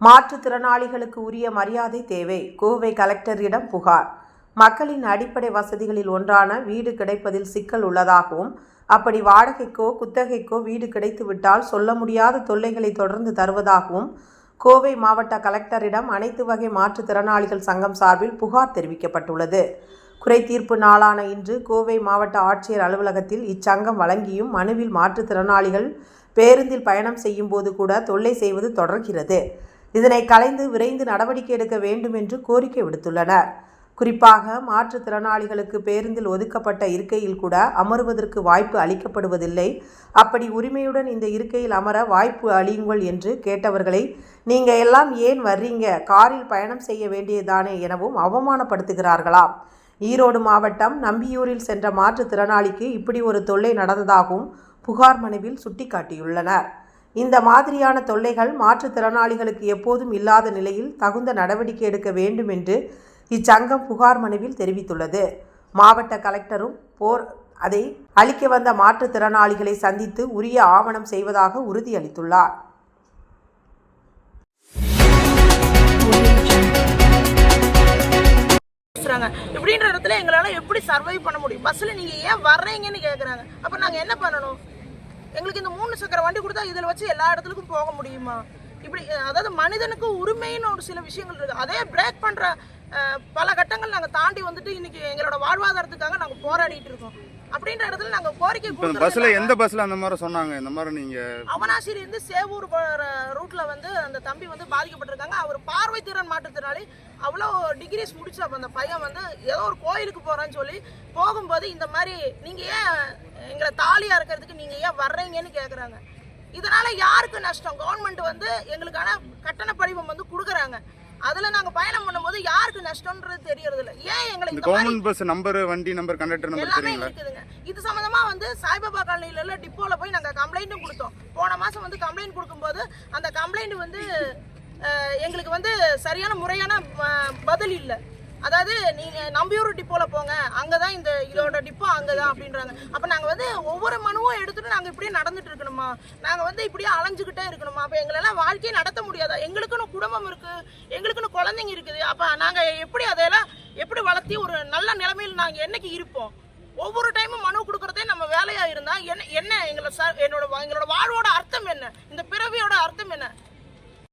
மாற்றுத்திறனாளிகளுக்கு உரிய மரியாதை தேவை. கோவை கலெக்டரிடம் புகார். மக்களின் அடிப்படை வசதிகளில் ஒன்றான வீடு கிடைப்பதில் சிக்கல் உள்ளதாகவும் அப்படி வாடகைக்கோ குத்தகைக்கோ வீடு கிடைத்துவிட்டால் சொல்ல முடியாத தொல்லைகளை தொடர்ந்து தருவதாகவும் கோவை மாவட்ட கலெக்டரிடம் அனைத்து வகை மாற்றுத்திறனாளிகள் சங்கம் சார்பில் புகார் தெரிவிக்கப்பட்டுள்ளது. குறைதீர்ப்பு நாளான இன்று கோவை மாவட்ட ஆட்சியர் அலுவலகத்தில் இச்சங்கம் வழங்கியும் மனுவில் மாற்றுத்திறனாளிகள் பேருந்தில் பயணம் செய்யும் போது கூட தொல்லை செய்வது தொடர்கிறது. இதனை கலைந்து விரைந்து நடவடிக்கை எடுக்க வேண்டும் என்று கோரிக்கை விடுத்துள்ளனர். குறிப்பாக மாற்றுத்திறனாளிகளுக்கு பேருந்தில் ஒதுக்கப்பட்ட இருக்கையில் கூட அமருவதற்கு வாய்ப்பு அளிக்கப்படுவதில்லை. அப்படி உரிமையுடன் இந்த இருக்கையில் அமர வாய்ப்பு அளியுங்கள் என்று கேட்டவர்களை நீங்க எல்லாம் ஏன் வர்றீங்க? காரில் பயணம் செய்ய வேண்டியதானே எனவும் அவமானப்படுத்துகிறார்களாம். ஈரோடு மாவட்டம் நம்பியூரில் சென்ற மாற்றுத்திறனாளிக்கு இப்படி ஒரு தொல்லை நடந்ததாகவும் புகார் மனுவில் சுட்டிக்காட்டியுள்ளனர். இந்த மாதிரியான தொல்லைகள் மாற்றுத்திறனாளிகளுக்கு எப்போதும் இல்லாத நிலையில் தகுந்த நடவடிக்கை எடுக்க வேண்டும் என்று இச்சங்கம் புகார் மனுவில் தெரிவித்துள்ளது. மாவட்ட கலெக்டரும் போர் அதை அளிக்க வந்த மாற்றுத்திறனாளிகளை சந்தித்து உரிய ஆவணம் செய்வதாக உறுதியளித்துள்ளார். பேசுறாங்க. இப்படின்ற இடத்துல எங்களால எப்படி சர்வை பண்ண முடியும்? பஸ்ல நீங்க ஏன் வர்றீங்கன்னு கேக்குறாங்க. அப்ப நாங்க என்ன பண்ணணும்? எங்களுக்கு இந்த மூணு சக்கர வண்டி கொடுத்தா இதுல வச்சு எல்லா இடத்துக்கும் போக முடியுமா? இப்படி அதாவது மனிதனுக்கு உரிமைன்னு ஒரு சில விஷயங்கள் இருக்கு. அதே பிரேக் அஹ், பல கட்டங்கள் நாங்க தாண்டி வந்துட்டு இன்னைக்கு எங்களோட வாழ்வாதாரத்துக்காக நாங்க போராடிட்டு இருக்கோம். அப்படின்ற இடத்துல நாங்க கோரிக்கை பஸ்ல எந்த பஸ்ல அந்த மாதிரி சொன்னாங்க? இந்த மாதிரி நீங்க அவனாசியில இருந்து சேவூர் போகிற ரூட்ல வந்து அந்த தம்பி வந்து பாதிக்கப்பட்டிருக்காங்க. அவர் பார்வை திறன் மாற்றுத்திறனாளி அவ்வளோ டிகிரிஸ் முடிச்சு அப்ப அந்த பையன் வந்து ஏதோ ஒரு கோயிலுக்கு போறேன்னு சொல்லி போகும்போது இந்த மாதிரி நீங்க ஏன் எங்களை தாலியா இருக்கிறதுக்கு நீங்க ஏன் வர்றீங்கன்னு கேக்குறாங்க. இதனால யாருக்கு நஷ்டம்? கவர்மெண்ட் வந்து எங்களுக்கான கட்டண படிவம் வந்து கொடுக்குறாங்க. அதுல நாங்க பயணம் பண்ணும்போது யாருக்கு நஷ்டம்ன்றது தெரியறது இல்ல ஏன் எங்களை இந்த இந்த மாதிரி கவர்மெண்ட் பஸ் நம்பர் வண்டி நம்பர் கண்டக்டர் நம்பர் எல்லாமே இருக்குதுங்க. இது சம்பந்தமா வந்து சாய்பாபா காலனில உள்ள டிப்போல போய் நாங்க கம்ப்ளைண்ட்டும் கொடுத்தோம். போன மாசம் வந்து கம்ப்ளைண்ட் கொடுக்கும்போது அந்த கம்ப்ளைண்ட் வந்து எங்களுக்கு வந்து சரியான முறையான பதில் இல்லை. அதாவது நீங்க நம்பியூர் டிப்போல போங்க அங்கதான் இந்த இதோட டிப்போ அங்கதான் அப்படின்றாங்க. அப்ப நாங்க வந்து ஒவ்வொரு மனுவும் எடுத்துட்டு நாங்க இப்படியே நடந்துட்டு இருக்கணுமா? நாங்க வந்து இப்படியே அலைஞ்சுக்கிட்டே இருக்கணுமா? அப்ப எங்களெல்லாம் வாழ்க்கையை நடத்த முடியாதா? எங்களுக்குன்னு குடும்பம் இருக்கு எங்களுக்குன்னு குழந்தைங்க இருக்குது. அப்ப நாங்க எப்படி அதையெல்லாம் எப்படி வளர்த்தி ஒரு நல்ல நிலைமையில் நாங்க என்னைக்கு இருப்போம்? ஒவ்வொரு டைமும் மனு கொடுக்கறதே நம்ம வேலையா இருந்தா என்ன என்ன எங்களை சார் என்னோட வா- எங்களோட வாழ்வோட அர்த்தம் என்ன? இந்த பிறவியோட அர்த்தம் என்ன?